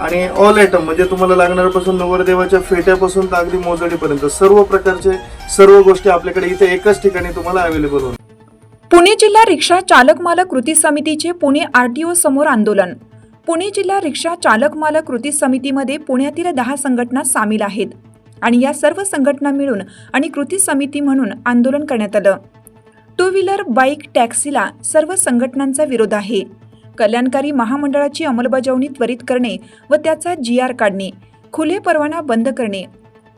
आणि all item म्हणजे तुम्हाला लागणाऱ्यापासून नवरदेवाच्या फेट्यापासून तर अगदी मोजडीपर्यंत सर्व प्रकारचे सर्व गोष्टी आपल्याकडे इथे एकाच ठिकाणी तुम्हाला अवेलेबल होणार. पुणे जिल्हा रिक्षा चालक मालक कृती समितीचे पुणे आरटीओ समोर आंदोलन. पुणे जिल्हा रिक्षा चालक मालक कृती समितीमध्ये पुण्यातील दहा संघटना सामील आहेत. आणि या सर्व संघटना मिळून आणि कृती समिती म्हणून आंदोलन करण्यात आलं. टू व्हीलर बाईक टॅक्सीला सर्व संघटनांचा विरोध आहे. कल्याणकारी महामंडळाची अंमलबजावणी त्वरित करणे व त्याचा जी आर काढणे खुले परवाना बंद करणे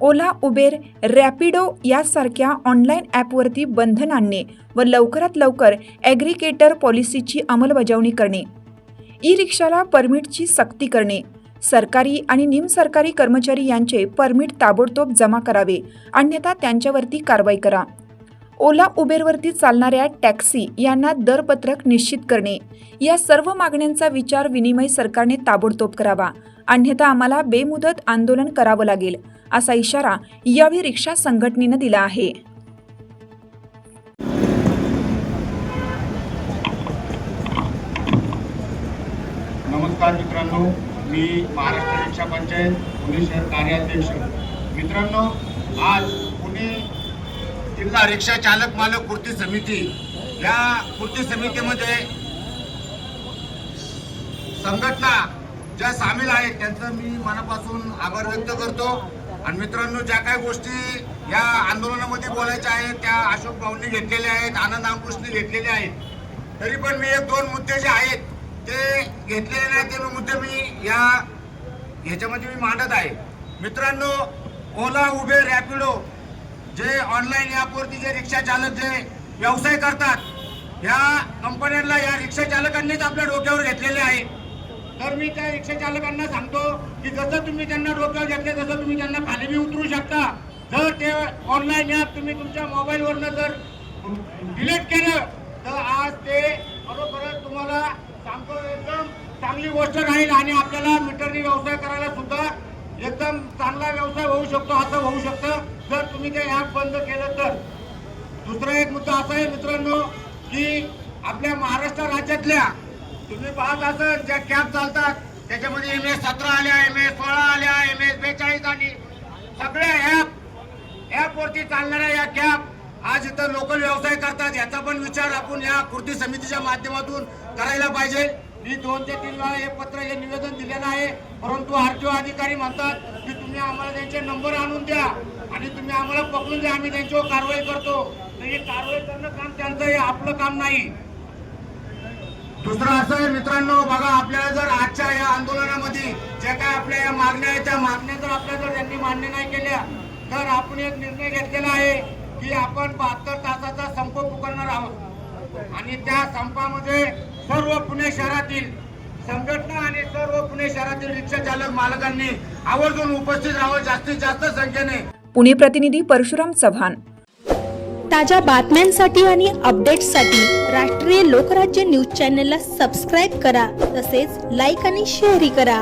ओला उबेर रॅपिडो यासारख्या ऑनलाईन ॲपवरती बंधन आणणे व लवकरात लवकर ॲग्रिकेटर पॉलिसीची अंमलबजावणी करणे ई रिक्षाला परमिटची सक्ती करणे सरकारी आणि निमसरकारी कर्मचारी यांचे परमिट ताबडतोब जमा करावे अन्यथा त्यांच्यावरती कारवाई करा. ओला उबेरवरती चालणाऱ्या टॅक्सी यांना दरपत्रक निश्चित करणे. या सर्व मागण्यांचा विचार विनिमय सरकारने ताबडतोब करावा. अन्यथा आम्हाला बेमुदत आंदोलन करावं लागेल असा इशारा यावेळी रिक्षा संघटनेनं दिला आहे. नमस्कार मित्रांनो मी महाराष्ट्र रिक्षा पंचायत पुणे शहर कार्याध्यक्ष. मित्रांनो आज पुणे जिल्हा रिक्षा चालक मालक कृती समिती. या कृती समितीमध्ये संघटना ज्या सामील आहेत त्यांचं मी मनापासून आभार व्यक्त करतो. आणि मित्रांनो ज्या काही गोष्टी या आंदोलनामध्ये बोलायच्या आहेत त्या अशोक भाऊंनी घेतलेल्या आहेत आनंद अंकुशने घेतलेल्या आहेत. तरी पण मी एक दोन मुद्दे जे आहेत ते घेतलेले नाही ते मुद्दे मी या ह्याच्यामध्ये मी मांडत आहे. मित्रांनो ओला उबेर रॅपिडो जे ऑनलाईन ॲपवरती जे रिक्षा चालक जे व्यवसाय करतात या कंपन्यांना या रिक्षा चालकांनीच आपल्या डोक्यावर घेतलेले आहे. तर मी त्या रिक्षा चालकांना सांगतो की जसं तुम्ही त्यांना डोक्यावर घेतले तसं तुम्ही त्यांना खाली बी उतरू शकता. जर ते ऑनलाईन ॲप तुम्ही तुमच्या मोबाईलवरनं जर डिलीट केलं तर आज ते खरोखरच तुम्हाला सांगतो एकदम चांगली गोष्ट राहील आणि आपल्याला मीटरनी व्यवसाय करायला सुद्धा एकदम चांगला व्यवसाय होऊ शकतो असं होऊ शकतं. जर तुम्ही ते ॲप बंद केलं तर. दुसरा एक मुद्दा असा आहे मित्रांनो की आपल्या महाराष्ट्र राज्यातल्या तुम्ही पाहत असाल ज्या कॅब चालतात त्याच्यामध्ये एम एस सतरा आल्या एम एस सोळा आल्या एम एस बेचाळीस आणि सगळ्या ॲप ॲपवरती चालणाऱ्या या कॅब आज इथं लोकल व्यवसाय करतात. याचा पण विचार आपण या कृती समितीच्या माध्यमातून करायला पाहिजे. मी दोन ते तीन वेळा हे पत्र हे निवेदन दिलेलं आहे. परंतु आरटीओ अधिकारी म्हणतात की तुम्ही आम्हाला त्यांचे नंबर आणून द्या आणि तुम्ही आम्हाला पकडून द्या आम्ही त्यांच्यावर कारवाई करतो. तर हे कारवाई करणं काम त्यांचं हे आपलं काम नाही. दुसरं असं आहे मित्रांनो बघा आपल्याला जर आजच्या या आंदोलनामध्ये ज्या काय आपल्या या मागण्या आहेत त्या मागण्या जर आपल्या जर त्यांनी मान्य नाही केल्या तर आपण एक निर्णय घेतलेला आहे की आपण बहात्तर तासाचा संप पुकारणार आहोत. आणि त्या संपामध्ये सर्व पुणे शहरातील संघटना आणि सर्व पुणे शहरातील रिक्षा चालक मालकांनी आवर्जून उपस्थित राहावं जास्तीत जास्त संख्येने. पुणे प्रतिनिधी परशुराम चव्हाण. ताज्या बातम्यांसाठी आणि अपडेट्ससाठी राष्ट्रीय लोकराज्य न्यूज चॅनलला सबस्क्राईब करा तसेच लाईक आणि शेअरही करा.